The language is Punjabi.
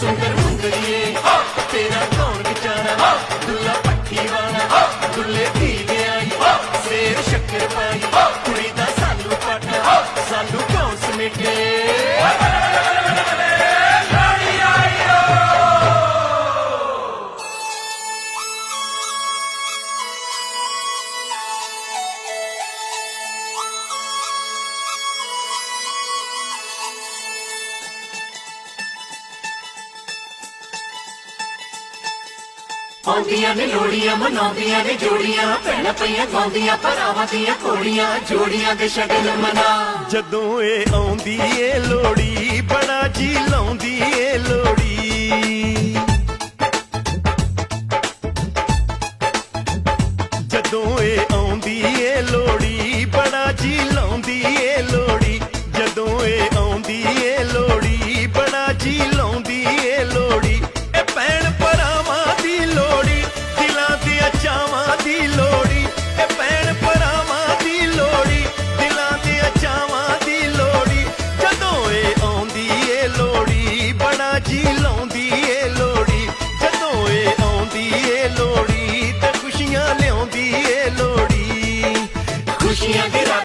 सुंदर मुंदरिए तेरा कौन बेचारा? दुल्ला पट्टी वाला दुल्ले की ਆਉਂਦੀਆਂ ਨੇ ਲੋੜੀਆਂ ਮਨਾਉਂਦੀਆਂ ਨੇ ਜੋੜੀਆਂ। ਭੈਣਾਂ ਪਈਆਂ ਗਾਉਂਦੀਆਂ, ਭਰਾਵਾਂ ਦੀਆਂ ਕੋੜੀਆਂ ਜੋੜੀਆਂ ਦੇ ਸ਼ਗਨ ਮਨਾ। ਜਦੋਂ ਇਹ ਆਉਂਦੀ ਏ ਲੋੜੀ ਬੜਾ ਜੀ ਲਾਉਂਦੀ ਏ ਲੋੜੀ ਜਦੋਂ ਇਹ ਆਉਂਦੀ ਏ ਬੜਾ ਜੀ ਲਾਉਂਦੀ ਏ ਲੋੜੀ ਜਦੋਂ ਇਹ ਆਉਂਦੀ ਏ ਲੋੜੀ ਬੜਾ ਜੀ ਲਾਉਂਦੀ